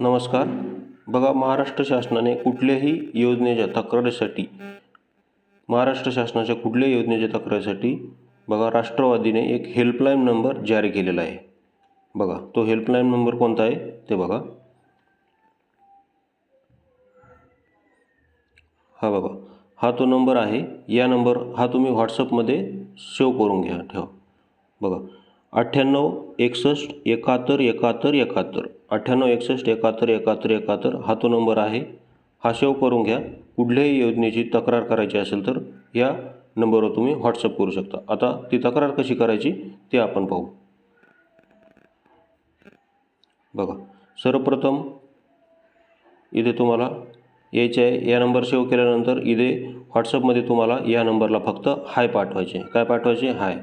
नमस्कार. बघा महाराष्ट्र शासनाने कुठल्याही योजनेच्या तक्रारीसाठी महाराष्ट्र शासनाच्या कुठल्याही योजनेच्या तक्रारीसाठी बघा राष्ट्रवादीने एक हेल्पलाईन नंबर जारी केलेला आहे. बघा तो हेल्पलाईन नंबर कोणता आहे? ते बघा. हा बघा हा तो नंबर आहे. या नंबर हा तुम्ही व्हॉट्सअपमध्ये सेव्ह करून घ्या ठेवा. बघा अठ्ठ्याण्णव एकसष्ट एकाहत्तर एकाहत्तर एकाहत्तर. अठ्ठ्याण्णव एकसष्ट एकाहत्तर एकाहत्तर एकाहत्तर हा तो नंबर आहे. हा सेव करून घ्या. कुठल्याही योजनेची तक्रार करायची असेल तर या नंबरवर तुम्ही व्हॉट्सअप करू शकता. आता ती तक्रार कशी करायची ते आपण पाहू. बघा सर्वप्रथम इथे तुम्हाला यायचे आहे या नंबर सेव्ह केल्यानंतर इथे व्हॉट्सअपमध्ये तुम्हाला या नंबरला फक्त हाय पाठवायचे काय पाठवायचे? हाय.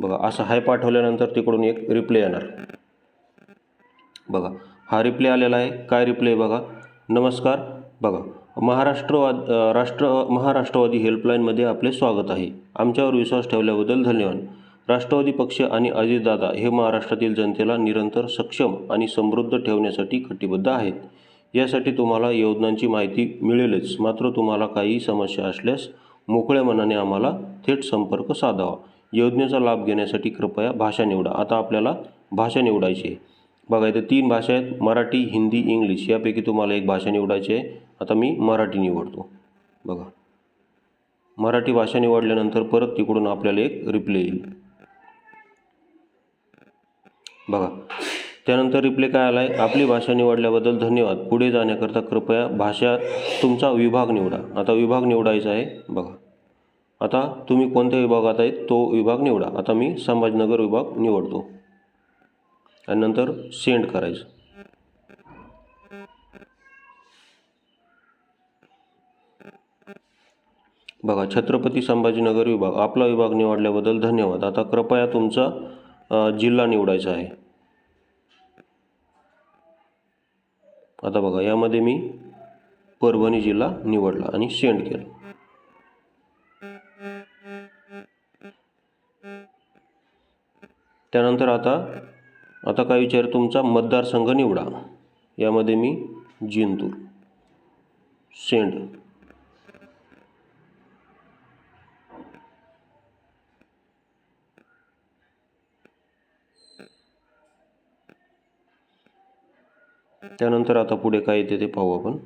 बघा असं हाय पाठवल्यानंतर तिकडून एक रिप्ले येणार. बघा हा रिप्ले आलेला आहे. काय रिप्ले बघा? नमस्कार. बघा महाराष्ट्रवाद राष्ट्र महाराष्ट्रवादी हेल्पलाईनमध्ये आपले स्वागत आहे. आमच्यावर विश्वास ठेवल्याबद्दल धन्यवाद. राष्ट्रवादी पक्ष आणि अजितदादा हे महाराष्ट्रातील जनतेला निरंतर सक्षम आणि समृद्ध ठेवण्यासाठी कटिबद्ध आहेत. यासाठी तुम्हाला योजनांची माहिती मिळेलच. मात्र तुम्हाला काही समस्या असल्यास मोकळ्या मनाने आम्हाला थेट संपर्क साधावा. योजनेचा लाभ घेण्यासाठी कृपया भाषा निवडा. आता आपल्याला भाषा निवडायची आहे. बघा इथे तीन भाषा आहेत. मराठी हिंदी इंग्लिश. यापैकी तुम्हाला एक भाषा निवडायची आहे. आता मी मराठी निवडतो. बघा. मराठी भाषा निवडल्यानंतर परत तिकडून आपल्याला एक रिप्ले येईल. बघा. त्यानंतर रिप्ले काय आला आहे आपली भाषा निवडल्याबद्दल धन्यवाद. पुढे जाण्याकरता कृपया भाषा तुमचा विभाग निवडा. आता विभाग निवडायचा आहे. बघा. आता तुम्ही कोणत्या विभागात आहेत तो विभाग निवडा. आता मी संभाजीनगर विभाग निवडतो. आणि नंतर सेंड करायचं. बघा छत्रपती संभाजीनगर विभाग आपला विभाग निवडल्याबद्दल धन्यवाद. आता कृपया तुमचा जिल्हा निवडायचा आहे. आता बघा यामध्ये मी परभणी जिल्हा निवडला आणि सेंड केलं. त्यानंतर आता आता काय विचार तुमचा? मतदारसंघ निवडा. यामध्ये मी जिंतूर. सेंड. त्यानंतर आता पुढे काय येते ते पाहू आपण.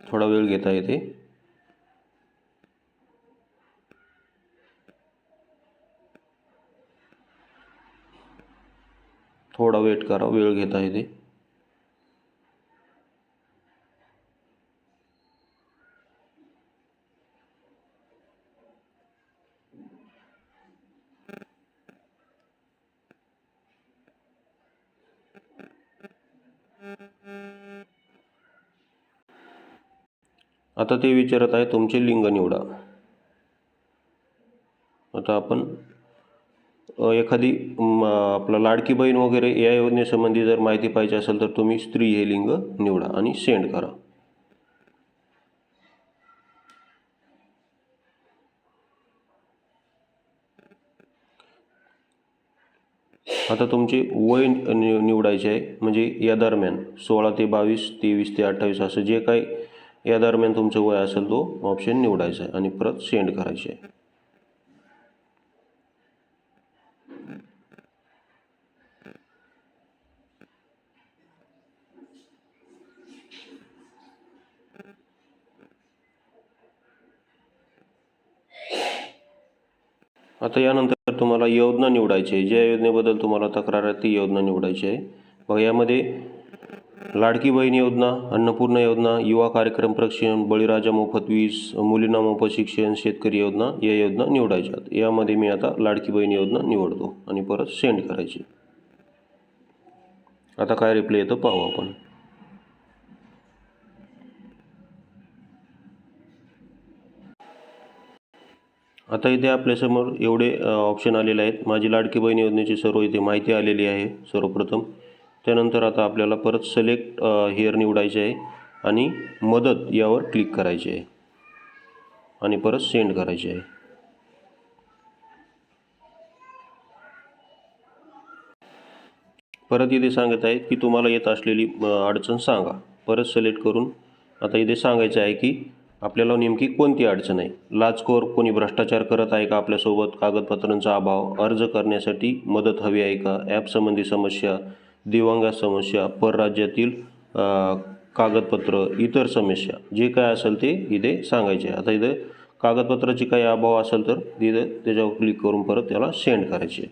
थोडा वेळ घेता येते. थोडा वेट करा वेळ घेताय ते आता ते विचारत आहे तुमचे लिंग निवडा. आता आपण एखादी आपला लाडकी बहीण वगैरे या योजनेसंबंधी जर माहिती पाहिजे असेल तर तुम्ही स्त्री हे लिंग निवडा आणि सेंड करा. आता तुमचे वय निवडायचे आहे म्हणजे या दरम्यान सोळा ते बावीस तेवीस ते अठ्ठावीस असं जे काही या दरम्यान तुमचं वय असेल तो ऑप्शन निवडायचा आहे आणि परत सेंड करायचे आहे. आता यानंतर तुम्हाला योजना निवडायची आहे. ज्या योजनेबद्दल तुम्हाला तक्रार आहे ती योजना निवडायची आहे. बघा यामध्ये लाडकी बहीण योजना अन्नपूर्णा योजना युवा कार्यक्रम प्रशिक्षण बळीराजा मोफत वीज मुलींना मोफत शिक्षण शेतकरी योजना या योजना निवडायच्या यामध्ये मी आता लाडकी बहीण योजना निवडतो आणि परत सेंड करायची. आता काय रिप्लाय येतं पाहू आपण. आता इथे आपल्यासमोर एवढे ऑप्शन आलेले आहेत. माझी लाडकी बहीण योजनेची सर्व इथे माहिती आलेली आहे सर्वप्रथम. त्यानंतर आता आपल्याला परत सिलेक्ट हेअर निवडायचे आहे आणि मदत यावर क्लिक करायचे आहे. आणि परत सेंड करायचे आहे. परत इथे सांगत आहेत की तुम्हाला येत असलेली अडचण सांगा. परत सिलेक्ट करून आता इथे सांगायचं आहे की आपल्याला नेमकी कोणती अडचण आहे? लाचखोर कोणी भ्रष्टाचार करत आहे का आपल्यासोबत? कागदपत्रांचा अभाव अर्ज करण्यासाठी मदत हवी आहे का? ॲप संबंधी समस्या दिव्यांग समस्या परराज्यातील कागदपत्र इतर समस्या. जे काय असेल ते इथे सांगायचे आता इथे कागदपत्राची काही अभाव असेल तर तिथे त्याच्यावर क्लिक करून परत त्याला सेंड करायचे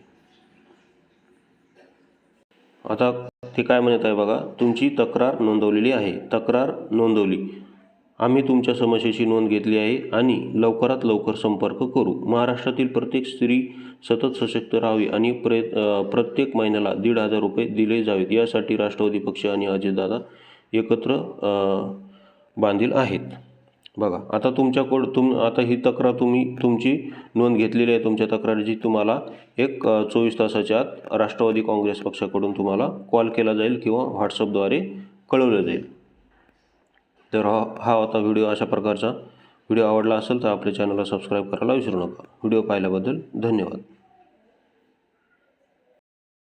आता ते काय म्हणत आहे बघा? तुमची तक्रार नोंदवलेली आहे. तक्रार नोंदवली. आम्ही तुमच्या समस्येची नोंद घेतली आहे आणि लवकरात लवकर संपर्क करू. महाराष्ट्रातील प्रत्येक स्त्री सतत सशक्त राहावी आणि प्रे प्रत्येक महिन्याला दीड हजार रुपये दिले जावेत. यासाठी राष्ट्रवादी पक्ष आणि अजितदादा एकत्र बांधील आहेत. बघा आता तुमच्याकडं तुम आता ही तक्रार तुम्ही तुमची नोंद घेतलेली आहे. तुमच्या तक्रारीची तुम्हाला एक चोवीस तासाच्या आत राष्ट्रवादी काँग्रेस पक्षाकडून तुम्हाला कॉल केला जाईल किंवा व्हॉट्सअपद्वारे कळवलं जाईल. तर हा होता व्हिडिओ अशा प्रकारचा. व्हिडिओ आवडला असेल तर आपल्या चॅनलला सबस्क्राईब करायला विसरू नका. व्हिडिओ पाहिल्याबद्दल धन्यवाद.